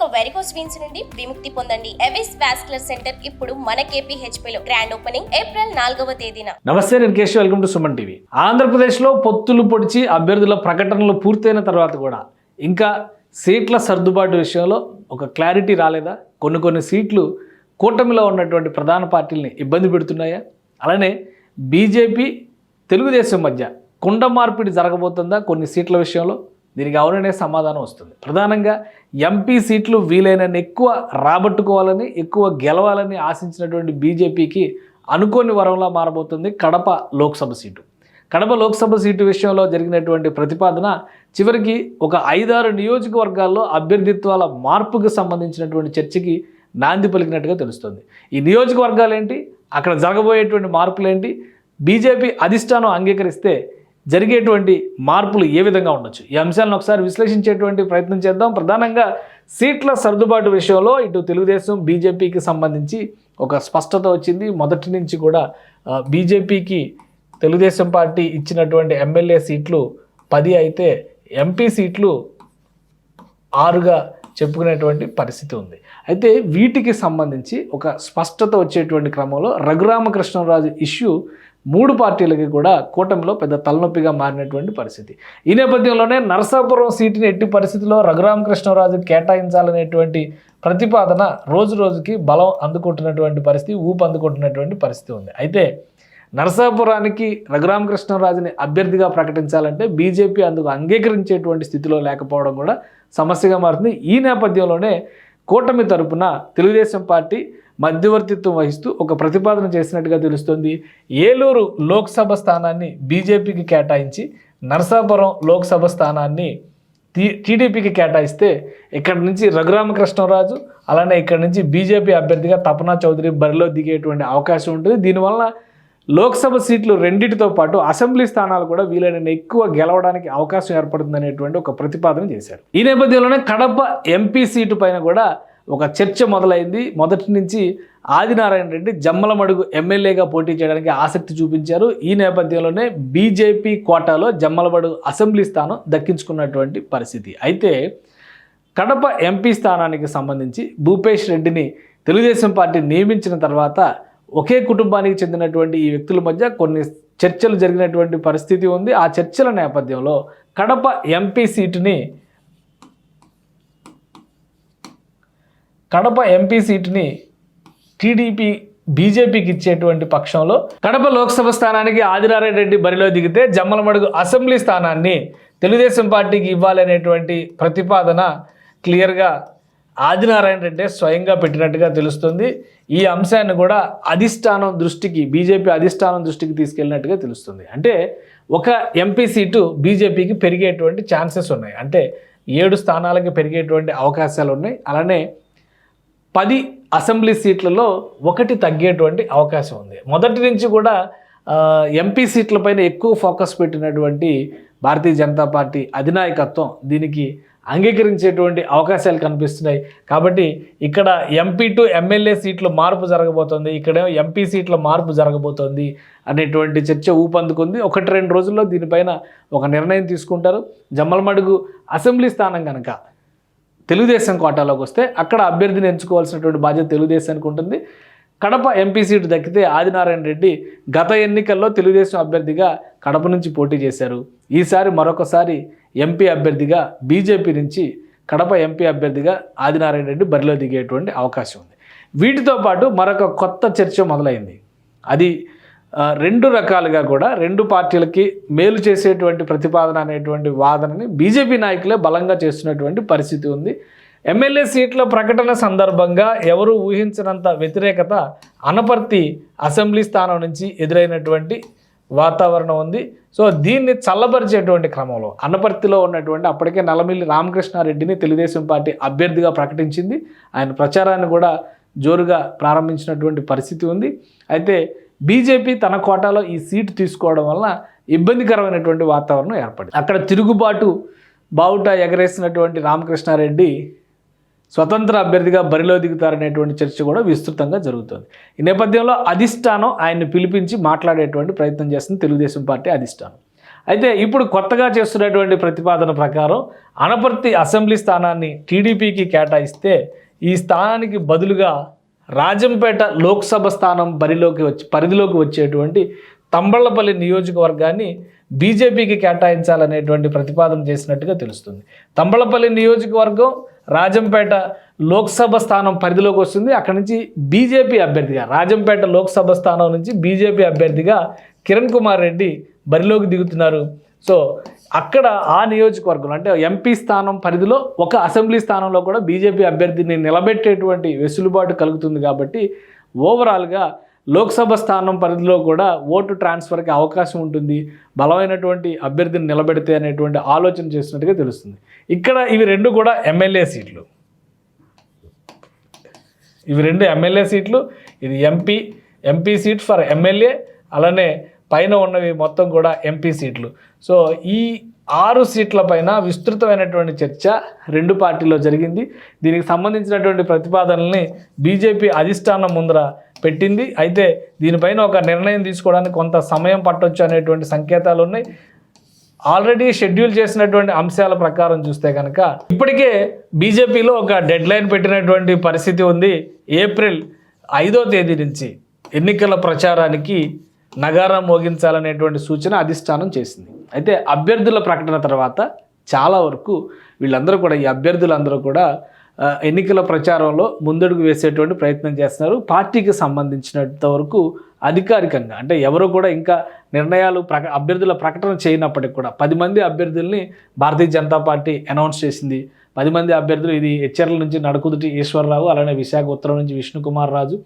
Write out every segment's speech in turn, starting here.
ఇక varicose veins నుండి విముక్తి పొందండి. ఎవిస్ వాస్కులర్ సెంటర్ ఇప్పుడు మన KPHP లో గ్రాండ్ ఓపెనింగ్ ఏప్రిల్ నాలుగవ తేదీన. నమస్తే నేను Kesh welcome to Suman TV ఆంధ్రప్రదేశ్లో పొత్తులు పొడిచి అభ్యర్థుల ప్రకటనలు పూర్తయిన తర్వాత కూడా ఇంకా సీట్ల సర్దుబాటు విషయంలో ఒక క్లారిటీ రాలేదా? కొన్ని కొన్ని సీట్లు కూటమిలో ఉన్నటువంటి ప్రధాన పార్టీల్ని ఇబ్బంది పెడుతున్నాయా? అలానే బీజేపీ తెలుగుదేశం మధ్య కుండ మార్పిడి జరగబోతుందా? కొన్ని సీట్ల విషయంలో దీనికి అవుననే సమాధానం వస్తుంది. ప్రధానంగా ఎంపీ సీట్లు వీలైనన్ని ఎక్కువ రాబట్టుకోవాలని ఎక్కువ గెలవాలని ఆశించినటువంటి బీజేపీకి అనుకోని వరంలా మారబోతుంది కడప లోక్సభ సీటు. కడప లోక్సభ సీటు విషయంలో జరిగినటువంటి ప్రతిపాదన చివరికి ఒక ఐదారు నియోజకవర్గాల్లో అభ్యర్థిత్వాల మార్పుకు సంబంధించినటువంటి చర్చకి నాంది పలికినట్టుగా తెలుస్తుంది. ఈ నియోజకవర్గాలు ఏంటి అక్కడ జరగబోయేటువంటి మార్పులు ఏంటి బీజేపీ అధిష్టానం అంగీకరిస్తే జరిగేటువంటి మార్పులు ఏ విధంగా ఉండొచ్చు? ఈ అంశాలను ఒకసారి విశ్లేషించేటువంటి ప్రయత్నం చేద్దాం. ప్రధానంగా సీట్ల సర్దుబాటు విషయంలో ఇటు తెలుగుదేశం బీజేపీకి సంబంధించి ఒక స్పష్టత వచ్చింది. మొదటి నుంచి కూడా బీజేపీకి తెలుగుదేశం పార్టీ ఇచ్చినటువంటి ఎమ్మెల్యే సీట్లు పది అయితే ఎంపీ సీట్లు ఆరుగా చెప్పుకునేటువంటి పరిస్థితి ఉంది. అయితే వీటికి సంబంధించి ఒక స్పష్టత వచ్చేటువంటి క్రమంలో రఘురామకృష్ణరాజు ఇష్యూ మూడు పార్టీలకి కూడా కూటమిలో పెద్ద తలనొప్పిగా మారినటువంటి పరిస్థితి. ఈ నేపథ్యంలోనే నరసాపురం సీటుని ఎట్టి పరిస్థితిలో రఘురామకృష్ణరాజు కేటాయించాలనేటువంటి ప్రతిపాదన రోజు రోజుకి బలం అందుకుంటున్నటువంటి పరిస్థితి ఊపు అందుకుంటున్నటువంటి పరిస్థితి ఉంది. అయితే నరసాపురానికి రఘురామకృష్ణరాజుని అభ్యర్థిగా ప్రకటించాలంటే బీజేపీ అందుకు అంగీకరించేటువంటి స్థితిలో లేకపోవడం కూడా సమస్యగా మారుతుంది. ఈ నేపథ్యంలోనే కూటమి తరపున తెలుగుదేశం పార్టీ మధ్యవర్తిత్వం వహిస్తూ ఒక ప్రతిపాదన చేసినట్టుగా తెలుస్తుంది. ఏలూరు లోక్సభ స్థానాన్ని బీజేపీకి కేటాయించి నరసాపురం లోక్సభ స్థానాన్ని టీ టీడీపీకి కేటాయిస్తే ఇక్కడ నుంచి రఘురామకృష్ణరాజు అలానే ఇక్కడి నుంచి బీజేపీ అభ్యర్థిగా తపనా చౌదరి బరిలో దిగేటువంటి అవకాశం ఉంటుంది. దీనివల్ల లోక్సభ సీట్లు రెండింటితో పాటు అసెంబ్లీ స్థానాలు కూడా వీలైన ఎక్కువ గెలవడానికి అవకాశం ఏర్పడుతుందనేటువంటి ఒక ప్రతిపాదన చేశారు. ఈ నేపథ్యంలోనే కడప ఎంపీ సీటు పైన కూడా ఒక చర్చ మొదలైంది. మొదటి నుంచి ఆదినారాయణ రెడ్డి జమ్మలమడుగు ఎమ్మెల్యేగా పోటీ చేయడానికి ఆసక్తి చూపించారు. ఈ నేపథ్యంలోనే బీజేపీ కోటాలో జమ్మలమడుగు అసెంబ్లీ స్థానం దక్కించుకున్నటువంటి పరిస్థితి. అయితే కడప ఎంపీ స్థానానికి సంబంధించి భూపేష్ రెడ్డిని తెలుగుదేశం పార్టీ నియమించిన తర్వాత ఒకే కుటుంబానికి చెందినటువంటి ఈ వ్యక్తుల మధ్య కొన్ని చర్చలు జరిగినటువంటి పరిస్థితి ఉంది. ఆ చర్చల నేపథ్యంలో కడప ఎంపీ సీటుని కడప ఎంపీ సీటుని టీడీపీ బీజేపీకి ఇచ్చేటువంటి పక్షంలో కడప లోక్సభ స్థానానికి ఆదినారాయణ రెడ్డి బరిలో దిగితే జమ్మలమడుగు అసెంబ్లీ స్థానాన్ని తెలుగుదేశం పార్టీకి ఇవ్వాలనేటువంటి ప్రతిపాదన క్లియర్గా ఆదినారాయణ రెడ్డి స్వయంగా పెట్టినట్టుగా తెలుస్తుంది. ఈ అంశాన్ని కూడా అధిష్టానం దృష్టికి బీజేపీ అధిష్టానం దృష్టికి తీసుకెళ్ళినట్టుగా తెలుస్తుంది. అంటే ఒక ఎంపీ సీటు బీజేపీకి పెరిగేటువంటి ఛాన్సెస్ ఉన్నాయి. అంటే ఏడు స్థానాలకి పెరిగేటువంటి అవకాశాలు ఉన్నాయి. అలానే పది అసెంబ్లీ సీట్లలో ఒకటి తగ్గేటువంటి అవకాశం ఉంది. మొదటి నుంచి కూడా ఎంపీ సీట్లపైన ఎక్కువ ఫోకస్ పెట్టినటువంటి భారతీయ జనతా పార్టీ అధినాయకత్వం దీనికి అంగీకరించేటువంటి అవకాశాలు కనిపిస్తున్నాయి. కాబట్టి ఇక్కడ ఎంపీ టు ఎమ్మెల్యే సీట్లు మార్పు జరగబోతోంది. ఇక్కడ ఎంపీ సీట్ల మార్పు జరగబోతోంది అనేటువంటి చర్చ ఊపందుకుంది. ఒకటి రెండు రోజుల్లో దీనిపైన ఒక నిర్ణయం తీసుకుంటారు. జమ్మలమడుగు అసెంబ్లీ స్థానం కనుక తెలుగుదేశం కోటాలోకి వస్తే అక్కడ అభ్యర్థిని ఎంచుకోవాల్సినటువంటి బాధ్యత తెలుగుదేశానికి ఉంటుంది. కడప ఎంపీ సీటు దక్కితే ఆదినారాయణ రెడ్డి గత ఎన్నికల్లో తెలుగుదేశం అభ్యర్థిగా కడప నుంచి పోటీ చేశారు. ఈసారి మరొకసారి ఎంపీ అభ్యర్థిగా బీజేపీ నుంచి కడప ఎంపీ అభ్యర్థిగా ఆదినారాయణ రెడ్డి బరిలో దిగేటువంటి అవకాశం ఉంది. వీటితో పాటు మరొక కొత్త చర్చ మొదలైంది. అది రెండు రకాలుగా కూడా రెండు పార్టీలకి మేలు చేసేటువంటి ప్రతిపాదన అనేటువంటి వాదనని బీజేపీ నాయకులే బలంగా చేస్తున్నటువంటి పరిస్థితి ఉంది. ఎమ్మెల్యే సీట్ల ప్రకటన సందర్భంగా ఎవరు ఊహించినంత వ్యతిరేకత అనపర్తి అసెంబ్లీ స్థానం నుంచి ఎదురైనటువంటి వాతావరణం ఉంది. సో దీన్ని చల్లబరిచేటువంటి క్రమంలో అనపర్తిలో ఉన్నటువంటి అప్పటికే నలమిల్లి రామకృష్ణారెడ్డిని తెలుగుదేశం పార్టీ అభ్యర్థిగా ప్రకటించింది. ఆయన ప్రచారాన్ని కూడా జోరుగా ప్రారంభించినటువంటి పరిస్థితి ఉంది. అయితే బీజేపీ తన కోటాలో ఈ సీటు తీసుకోవడం వల్ల ఇబ్బందికరమైనటువంటి వాతావరణం ఏర్పడింది. అక్కడ తిరుగుబాటు బావుట ఎగరేసినటువంటి రామకృష్ణారెడ్డి స్వతంత్ర అభ్యర్థిగా బరిలో దిగుతారనేటువంటి చర్చ కూడా విస్తృతంగా జరుగుతుంది. ఈ నేపథ్యంలో అధిష్టానం ఆయన్ని పిలిపించి మాట్లాడేటువంటి ప్రయత్నం చేస్తుంది తెలుగుదేశం పార్టీ అధిష్టానం. అయితే ఇప్పుడు కొత్తగా చేస్తున్నటువంటి ప్రతిపాదన ప్రకారం అనపర్తి అసెంబ్లీ స్థానాన్ని టీడీపీకి కేటాయిస్తే ఈ స్థానానికి బదులుగా రాజంపేట లోక్సభ స్థానం బరిలోకి వచ్చి పరిధిలోకి వచ్చేటువంటి తంబళ్ళపల్లి నియోజకవర్గాన్ని బీజేపీకి కేటాయించాలనేటువంటి ప్రతిపాదన చేసినట్టుగా తెలుస్తుంది. తంబళ్ళపల్లి నియోజకవర్గం రాజంపేట లోక్సభ స్థానం పరిధిలోకి వస్తుంది. అక్కడి నుంచి బీజేపీ అభ్యర్థిగా రాజంపేట లోక్సభ స్థానం నుంచి బీజేపీ అభ్యర్థిగా కిరణ్ కుమార్ రెడ్డి బరిలోకి దిగుతున్నారు. సో అక్కడ ఆ నియోజకవర్గంలో అంటే ఎంపీ స్థానం పరిధిలో ఒక అసెంబ్లీ స్థానంలో కూడా బీజేపీ అభ్యర్థిని నిలబెట్టేటువంటి వెసులుబాటు కలుగుతుంది కాబట్టి ఓవరాల్గా లోక్సభ స్థానం పరిధిలో కూడా ఓటు ట్రాన్స్ఫర్కి అవకాశం ఉంటుంది. బలమైనటువంటి అభ్యర్థిని నిలబెడితే అనేటువంటి ఆలోచన చేసినట్టుగా తెలుస్తుంది. ఇక్కడ ఇవి రెండు కూడా ఎమ్మెల్యే సీట్లు. ఇవి రెండు ఎమ్మెల్యే సీట్లు. ఇది MP MP seat for MLA అలానే పైన ఉన్నవి మొత్తం కూడా ఎంపీ సీట్లు. సో ఈ ఆరు సీట్ల పైన విస్తృతమైనటువంటి చర్చ రెండు పార్టీల్లో జరిగింది. దీనికి సంబంధించినటువంటి ప్రతిపాదనల్ని బీజేపీ అధిష్టానం ముందర పెట్టింది. అయితే దీనిపైన ఒక నిర్ణయం తీసుకోవడానికి కొంత సమయం పట్టొచ్చు అనేటువంటి సంకేతాలు ఉన్నాయి. ఆల్రెడీ షెడ్యూల్ చేసినటువంటి అంశాల ప్రకారం చూస్తే కనుక ఇప్పటికే బీజేపీలో ఒక డెడ్ లైన్ పెట్టినటువంటి పరిస్థితి ఉంది. ఏప్రిల్ ఐదో తేదీ నుంచి ఎన్నికల ప్రచారానికి నగారం మోగించాలనేటువంటి సూచన అధిష్టానం చేసింది. అయితే అభ్యర్థుల ప్రకటన తర్వాత చాలా వరకు వీళ్ళందరూ కూడా ఈ అభ్యర్థులందరూ కూడా ఎన్నికల ప్రచారంలో ముందడుగు వేసేటువంటి ప్రయత్నం చేస్తున్నారు. పార్టీకి సంబంధించినంత వరకు అధికారికంగా అంటే ఎవరు కూడా ఇంకా నిర్ణయాలు ప్రక అభ్యర్థుల ప్రకటన చేయనప్పటికి కూడా పది మంది అభ్యర్థుల్ని భారతీయ జనతా పార్టీ అనౌన్స్ చేసింది. పది మంది అభ్యర్థులు ఇది హెచ్ఆర్ల నుంచి నడుకుదుటి ఈశ్వరరావు అలానే విశాఖ ఉత్తరం నుంచి విష్ణుకుమార్ రాజు.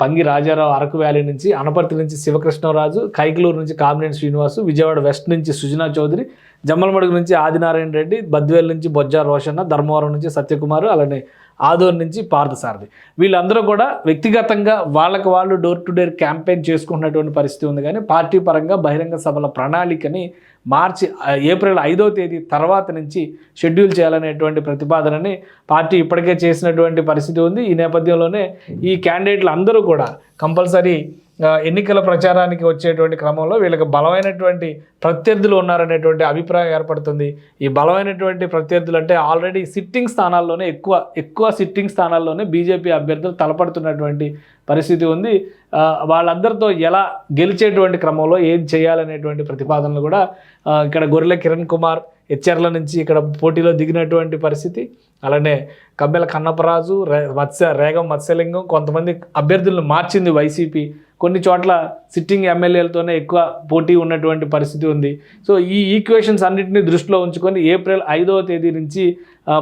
పంగి రాజారావు అరకు వ్యాలీ నుంచి అనపర్తి నుంచి శివకృష్ణరాజు కైకలూరు నుంచి కామినేని శ్రీనివాసు విజయవాడ వెస్ట్ నుంచి సుజనా చౌదరి జమ్మలమడుగు నుంచి ఆదినారాయణ రెడ్డి బద్వేల్ నుంచి బొజ్జా రోషన్న ధర్మవరం నుంచి సత్యకుమార్ అలానే ఆదోర్ నుంచి పార్థసారథి వీళ్ళందరూ కూడా వ్యక్తిగతంగా వాళ్ళకి వాళ్ళు డోర్ టు డోర్ క్యాంపెయిన్ చేసుకున్నటువంటి పరిస్థితి ఉంది కానీ పార్టీ పరంగా బహిరంగ సభల ప్రణాళికని మార్చి ఏప్రిల్ ఐదో తేదీ తర్వాత నుంచి షెడ్యూల్ చేయాలనేటువంటి ప్రతిపాదనని పార్టీ ఇప్పటికే చేసినటువంటి పరిస్థితి ఉంది. ఈ నేపథ్యంలోనే ఈ క్యాండిడేట్లు అందరూ కూడా కంపల్సరీ ఎన్నికల ప్రచారానికి వచ్చేటువంటి క్రమంలో వీళ్ళకి బలమైనటువంటి ప్రత్యర్థులు ఉన్నారనేటువంటి అభిప్రాయం ఏర్పడుతుంది. ఈ బలమైనటువంటి ప్రత్యర్థులు అంటే ఆల్రెడీ సిట్టింగ్ స్థానాల్లోనే ఎక్కువ ఎక్కువ సిట్టింగ్ స్థానాల్లోనే బీజేపీ అభ్యర్థులు తలపడుతున్నటువంటి పరిస్థితి ఉంది. వాళ్ళందరితో ఎలా గెలిచేటువంటి క్రమంలో ఏం చేయాలనేటువంటి ప్రతిపాదనలు కూడా ఇక్కడ గొర్రెల కిరణ్ కుమార్ హెచ్ఆర్ల నుంచి ఇక్కడ పోటీలో దిగినటువంటి పరిస్థితి. అలానే కబ్బెల కన్నపరాజు రే మత్స్య రేగం మత్స్యలింగం కొంతమంది అభ్యర్థులను మార్చింది వైసీపీ. కొన్ని చోట్ల సిట్టింగ్ ఎమ్మెల్యేలతోనే ఎక్కువ పోటీ ఉన్నటువంటి పరిస్థితి ఉంది. సో ఈ ఈక్వేషన్స్ అన్నింటినీ దృష్టిలో ఉంచుకొని ఏప్రిల్ ఐదవ తేదీ నుంచి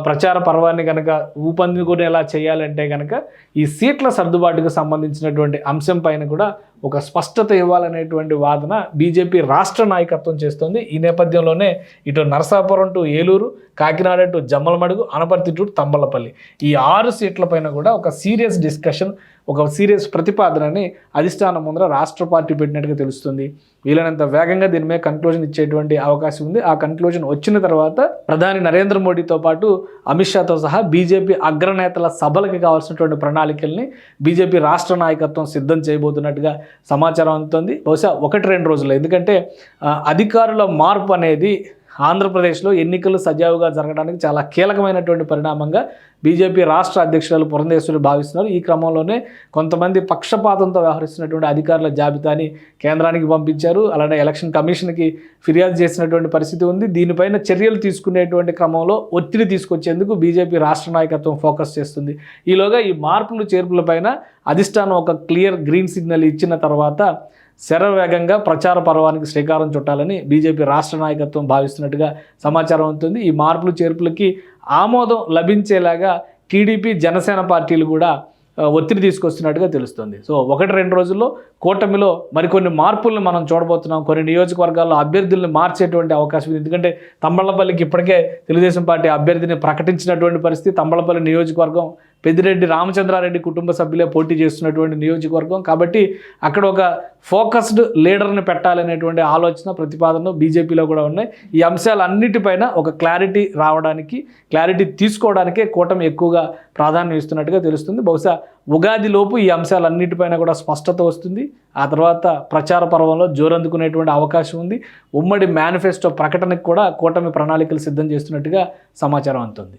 ప్రచార పర్వాన్ని కనుక ఊపందుకునేలా చేయాలంటే కనుక ఈ సీట్ల సర్దుబాటుకు సంబంధించినటువంటి అంశం పైన కూడా ఒక స్పష్టత ఇవ్వాలనేటువంటి వాదన బీజేపీ రాష్ట్ర నాయకత్వం చేస్తుంది. ఈ నేపథ్యంలోనే ఇటు Narasapuram to Eluru Kakinada to Jammalamadugu Anaparthi to Thamballapalli. ఈ ఆరు సీట్లపైన కూడా ఒక సీరియస్ డిస్కషన్ ఒక సీరియస్ ప్రతిపాదనని అధిష్టానం ముందర రాష్ట్ర పార్టీ పెట్టినట్టుగా తెలుస్తుంది. వీలైనంత వేగంగా దీని మీద కన్క్లూజన్ ఇచ్చేటువంటి అవకాశం ఉంది. ఆ కన్క్లూజన్ వచ్చిన తర్వాత ప్రధాని నరేంద్ర మోడీతో పాటు అమిత్ షాతో సహా బీజేపీ అగ్రనేతల సభలకి కావాల్సినటువంటి ప్రణాళికల్ని బీజేపీ రాష్ట్ర నాయకత్వం సిద్ధం చేయబోతున్నట్టుగా సమాచారం అందుతుంది. బహుశా ఒకటి రెండు రోజులు ఎందుకంటే అధికారుల మార్పు అనేది ఆంధ్రప్రదేశ్లో ఎన్నికలు సజావుగా జరగడానికి చాలా కీలకమైనటువంటి పరిణామంగా బీజేపీ రాష్ట్ర అధ్యక్షురాలు పురంధేశ్వరి భావిస్తున్నారు. ఈ క్రమంలోనే కొంతమంది పక్షపాతంతో వ్యవహరిస్తున్నటువంటి అధికారుల జాబితాని కేంద్రానికి పంపించారు. అలానే ఎలక్షన్ కమిషన్కి ఫిర్యాదు చేసినటువంటి పరిస్థితి ఉంది. దీనిపైన చర్యలు తీసుకునేటువంటి క్రమంలో ఒత్తిడి తీసుకొచ్చేందుకు బీజేపీ రాష్ట్ర నాయకత్వం ఫోకస్ చేస్తుంది. ఈలోగా ఈ మార్పులు చేర్పులపైన అధిష్టానం ఒక క్లియర్ గ్రీన్ సిగ్నల్ ఇచ్చిన తర్వాత శరవేగంగా ప్రచార పర్వానికి శ్రీకారం చుట్టాలని బీజేపీ రాష్ట్ర నాయకత్వం భావిస్తున్నట్టుగా సమాచారం అవుతుంది ఈ మార్పులు చేర్పులకి ఆమోదం లభించేలాగా టీడీపీ జనసేన పార్టీలు కూడా ఒత్తిడి తీసుకొస్తున్నట్టుగా తెలుస్తుంది. సో ఒకటి రెండు రోజుల్లో కూటమిలో మరికొన్ని మార్పులను మనం చూడబోతున్నాం. కొన్ని నియోజకవర్గాల్లో అభ్యర్థులను మార్చేటువంటి అవకాశం ఉంది. ఎందుకంటే తంబళ్ళపల్లికి ఇప్పటికే తెలుగుదేశం పార్టీ అభ్యర్థిని ప్రకటించినటువంటి పరిస్థితి తంబళ్ళపల్లి నియోజకవర్గం పెద్దిరెడ్డి రామచంద్రారెడ్డి కుటుంబ సభ్యులే పోటీ చేస్తున్నటువంటి నియోజకవర్గం. కాబట్టి అక్కడ ఒక ఫోకస్డ్ లీడర్ని పెట్టాలనేటువంటి ఆలోచన ప్రతిపాదనలు బీజేపీలో కూడా ఉన్నాయి. ఈ అంశాలన్నిటిపైన ఒక క్లారిటీ రావడానికి క్లారిటీ తీసుకోవడానికే కూటమి ఎక్కువగా ప్రాధాన్యం ఇస్తున్నట్టుగా తెలుస్తుంది. బహుశా ఉగాది లోపు ఈ అంశాలన్నిటిపైన కూడా స్పష్టత వస్తుంది. ఆ తర్వాత ప్రచార పర్వంలో జోరందుకునేటువంటి అవకాశం ఉంది. ఉమ్మడి మేనిఫెస్టో ప్రకటనకు కూడా కూటమి ప్రణాళికలు సిద్ధం చేస్తున్నట్టుగా సమాచారం అందుతుంది.